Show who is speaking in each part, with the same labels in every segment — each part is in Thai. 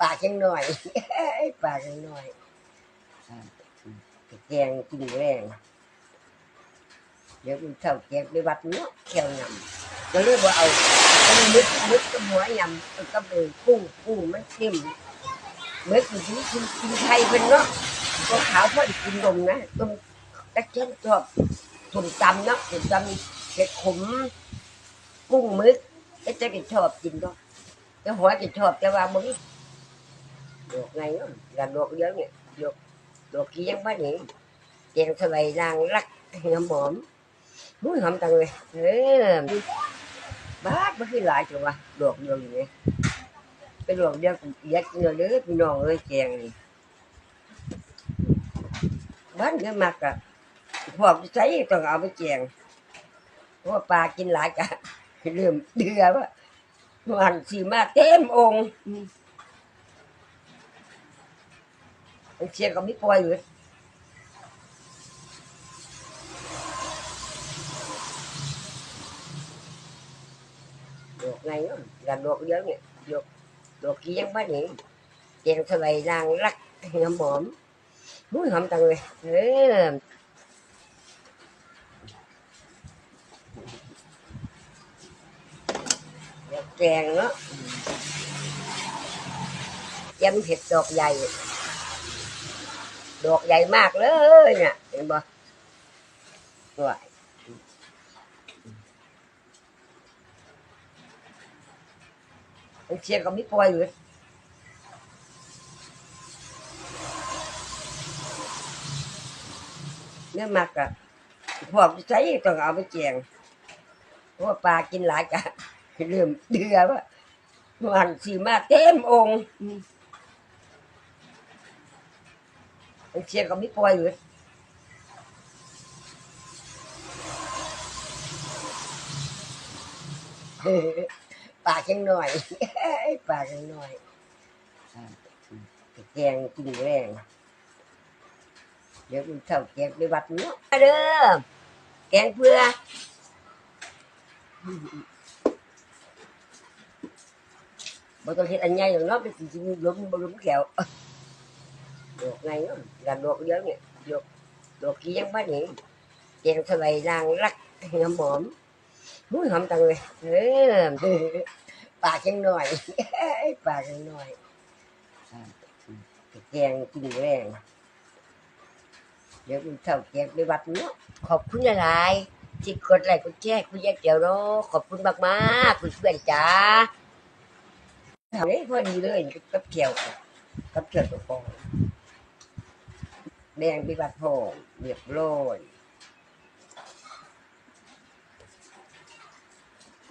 Speaker 1: ปากยังหน่อยปากยังหน่อยแกงกินแรงเดี๋ยวมันเท่าแกงไปวัดเนาะแขวยำก็เรียกว่าเอาเอามึกมึกกับหัวยำกับเออกุ้งกุ้งมันเค็มเมึกมันกินกินกินไทยเป็นเนาะก็ขาวพอดกินนมนะต้มตะเกียบชอบส้มตำเนาะส้มตำเผ็ดขมกุ้งมึกไอ้เจ๊ก็ชอบกินเนาะ แต่หัวก็ชอบแต่ว่ามึงดอกไงเนาะกันดอกเยอะเนี่ยดอกดอกขี้ยังบ้านนี่แกงสบายนางรักหอมหอมมุ้ยหอมจังเลยเออบ้าไม่คือหลายจังวะดอกเดียวอย่างเงี้ยเป็นดอกเดียวกูอยากกินเลยพี่น้องเอ้ยแกงนี่บ้านเยอะมากอะพวกใช้ต้องเอาไปแกงเพราะปลากินหลายกะเริ่มเดือว่า วันสีมาเต็มองค์อืมเชียร์ก็ไม่ปล่อยเลยดอกไงเนาะกันดอกเยอะเนี่ยดอกดอกขี้ยังบ้านนี่แกงสบายนางรักหอมหอมมุ้ยหอมจังเลยเออ แกงเนาะยำเห็ดดอกใหญ่ ดอกใหญ่มากเลยเนี่ยเห็นบ่ด้วยเชียร์ก็ไม่ปล่อยเลยเนี่ยมากอะพวกใช้ต้องเอาไปแจงเพราะว่าปลากินหลายกะ เริ่มเดือว่าวันสีมาเต็มองค์อืมเชียก็ไม่ปล่อยเลยปากยังหน่อยปากยังหน่อยแกงกินแรงเดี๋ยวมันเท่าแกงไปวัดเนาะมาเด้อแกงเพื่อ บ่ต้องเฮ็ดอันใหญ่หรอกเนาะเป็นสิสิล้มบ่ล้มแก้วดอกไงเนาะกันดอกเยอะเนี่ยดอกดอกขี้ยังบ้านนี่แกงสบายนางรักหอมหอมมุ้ยหอมจังเลยเออปากยังหน่อยปากยังหน่อยแกงกินแรงเดี๋ยวมันเท่าแกงไปวัดเนาะขอบคุณหลายๆที่กดไลค์กดแชร์คุณยายเจียวเนาะขอบคุณมากๆคุณเพื่อนจ้า ทำได้พอดีเลยกับเกี่ยวกับเกี่ยวกับฟองแดงปีบัดโพงเรียบร้อย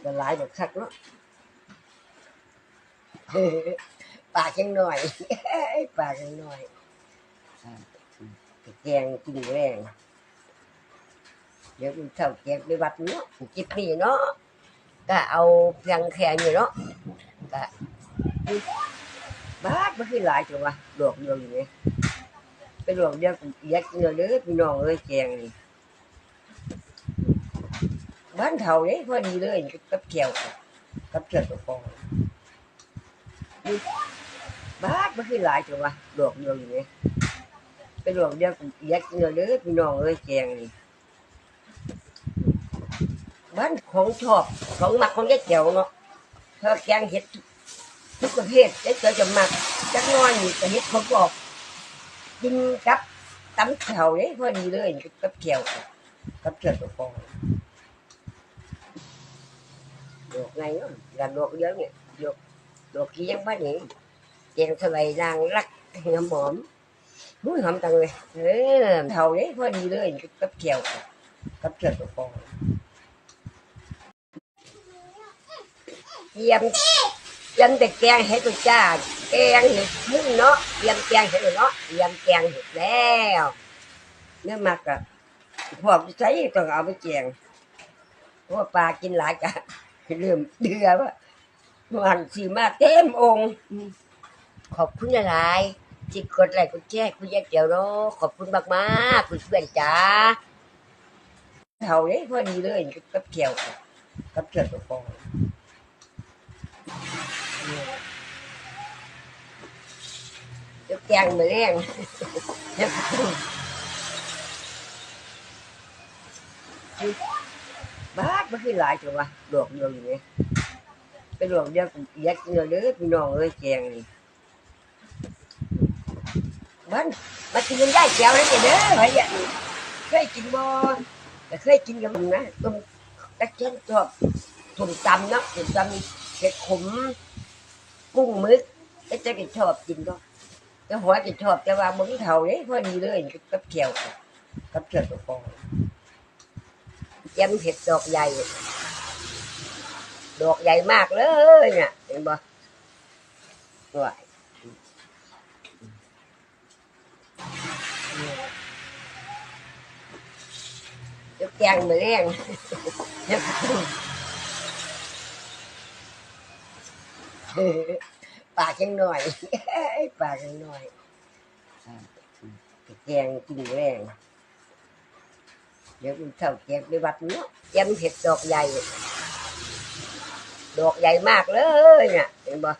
Speaker 1: ละลายแบบคักเนาะเออปากยังหน่อยปากยังหน่อยแกงกินแรงเดี๋ยวมันเท่าแกงไปวัดเนาะจิบนี่เนาะก็เอาเพียงแค่นี้เนาะก็ บ้าไม่คือหลายจังวะดอกเดียวอย่างเงี้ยเป็นดอกเดียวกูอยากกินเลยพี่น้องเอ้ยแกงนี่บ้านเท่านี้พอดีเลยกับเกี่ยวกับเกี่ยวกับฟองบ้าไม่คือหลายจังวะดอกเดียวอย่างเงี้ยเป็นดอกเดียวกูอยากกินเลยพี่น้องเอ้ยแกงนี่บ้านของชอบของมักของยายเจียวเนาะถ้าแกงเห็ด ทุกประเภทจะเจอจะมักจักหน้อยนี่ก็เฮ็ดเขาบอกกินกับตำแถวนี่พอดีเลยกับเกี่ยวกับเกี่ยวกับฟองดอกไงเนาะกันดอกเยอะเนี่ยดอกดอกขี้ยังบ้านนี่แกงสบายนางรักหอมหอมมุ้ยหอมจังเลยเออเท่านี้พอดีเลยกับเกี่ยวกับเกี่ยวกับฟองเยี่ยม ยันแต่แกงเห็ดตัวจ้า แกงเห็ดพึ่งเนาะเตรียมแกงเห็ดเนาะเตรียมแกงเห็ดแล้วเนื้อมากอะพวกใช้ต้องเอาไปแกงเพราะปลากินหลายกะเริ่มเดือว่าวันสีมาเต็มองค์ขอบคุณหลายๆที่กดไลค์กดแชร์คุณยายเจียวเนาะขอบคุณมากๆคุณเพื่อนจ้าเท่านี้พอดีเลยกับเกี่ยวกับเกี่ยวกับฟอง จะแกงมาแรงบ้าไม่คือหลายจังวะดอกเดียวอยู่เนี่ยเป็นดอกเดียวยักเงินเลยพี่น้องเอ้ยแกงนี่มันมากินยังได้แก้วเลยเด้อไอ้ยันเคยกินบ่แต่เคยกินกับมึงนะต้มตะเกียนชอบถุงตำเนาะถุงตำเผ็ดขม กุ้งมึกไอ้เจ๊ก็ชอบกินก็แต่หัวจะชอบแต่ว่ามึงเท่าเลยพอดีเลยกับเขียวกับเขียวตัวฟองแกมเผ็ดดอกใหญ่ดอกใหญ่มากเลยเนี่ยเห็นบ่ด้วยจะแกงมาแรง ปากยังหน่อยปากยังหน่อยแกงกินแรงเดี๋ยวคุณเท่าแกงไปวัดเนาะแกงเผ็ดดอกใหญ่ ดอกใหญ่มากเลยเนี่ยเห็นบ่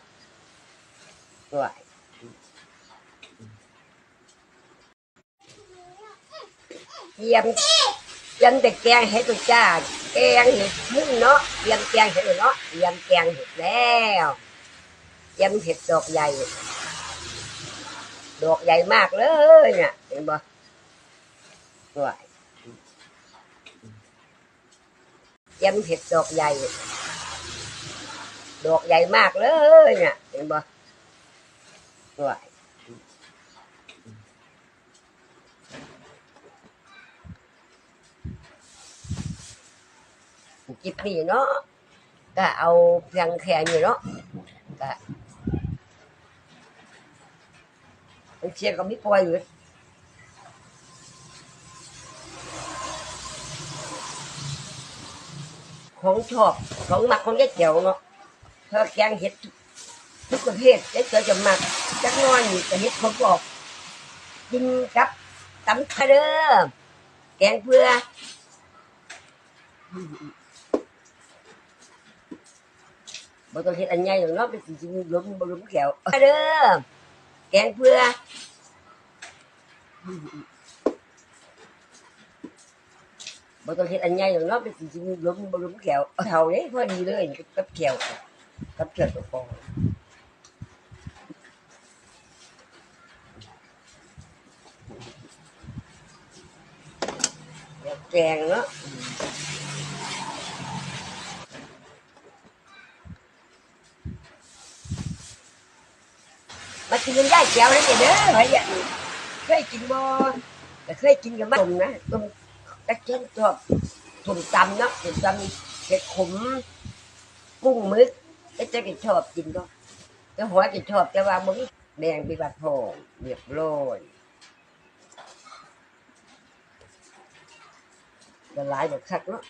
Speaker 1: ด้วยเตรียมเตรียมแต่แกงเห็ดตัวจ้าแกงเห็ดพึ่งเนาะเตรียมแกงเห็ดเนาะเตรียมแกงเห็ดแล้ว เตรียมเห็ดดอกใหญ่ ดอกใหญ่มากเลยเนี่ยเห็นบ่ด้วยเตรียมเห็ดดอกใหญ่ ดอกใหญ่มากเลยเนี่ยเห็นบ่ด้วยจิบนี่เนาะก็เอาเพียงแค่นี้เนาะก็ มันเชียร์ก็ไม่ปล่อยอยู่ของชอบของมักของแก่เจียวเนาะเธอแกงเห็ดทุกประเภทแกเจ๊เจอจะหมักจักน้อยนี่เห็ดเขาบอกกินกับตำทะเด้อแกงเพื่อบ่ต้องเห็ดอันใหญ่หรอกเนาะเป็นสิ่งที่ล้มบ่ล้มแขวทะเด้อ แกงเพื่อบ่ต้องเห็ดอันใหญ่หรอกเนาะเป็นสิ่งที่ล้มบ่ล้มแขวเท่าเด้พอดีเลยกับแขวกับเกลือตัวฟองเดี๋ยวแกงเนาะ มากินยังได้แก้วเลยเด้อไอ้ยเคยกินบ่แต่เคยกินกับมันต้มนะต้มตะเกียนชอบถุงตำเนาะถุงตำเผ็ดขมกุ้งมึกไอ้เจ๊ก็ชอบกินก็แต่หัวจะชอบแต่ว่ามึงแดงไปบัดโพงเรียบร้อยละลายแบบคักเนาะ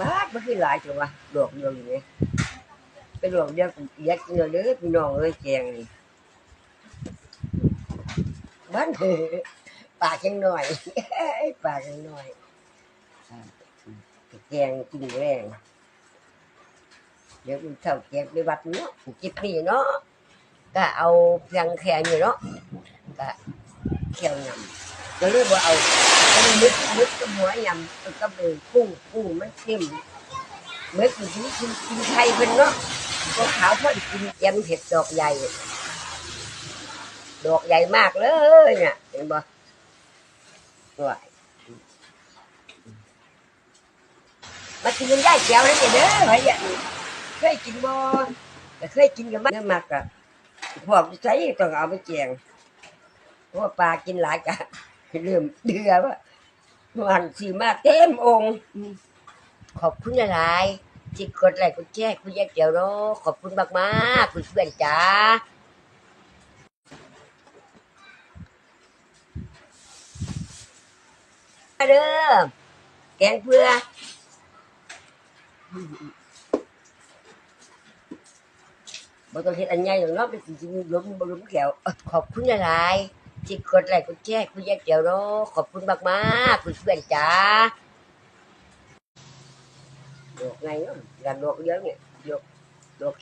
Speaker 1: บ้าไม่คือหลายจังวะดอกเดียวอยู่เนี่ยเป็นดเดียวกูยักเงินเลยพี่น้องเอ้ยแกงนี่บ้านปากยังหน่อยปากยังหน่อยแกงกินแรงเดี๋ยวคุณเท่าแกงไปวัดเนาะจิบนี่เนาะก็เอาเพีย งแค่นี้เนาะก็เขียวยำก็เลยว่าเอาเอามึกมึกกับหัวยำกับเออกุ้งกุ้งมันเข้มมึกอยู่ที่กินกินไทยเป็นเนาะ ก็ขาวพอดีกินแยมเผ็ดดอกใหญ่ ดอกใหญ่มากเลยเนี่ยเห็นบ่ด้วยมากินยังได้แก้วเลยเด้อไอ้ยันเคยกินบ่แต่เคยกินกับมันเนื้อมักอะพวกใช้ต้องเอาไปแจงเพราะว่าปลากินหลายกะเริ่มเดือว่ามันสีมาเต็มองค์อืมขอบคุณหลายๆ ที่กดไลค์กดแชร์คุณแยกเดียวเนาะขอบคุณมากๆคุณเพื่อนจ้าเด้อแกงเพื่อบ่ต้องเฮ็ดอันใหญ่หรอกเนาะเป็นสิ่งที่ล้มบ่ล้มแขวขอบคุณหลายๆที่กดไลค์กดแชร์คุณแยกเดียวเนาะขอบคุณมากๆคุณเพื่อนจ้า ดอกไงเนาะดอกดอกเยอะเนี่ยดอกดอก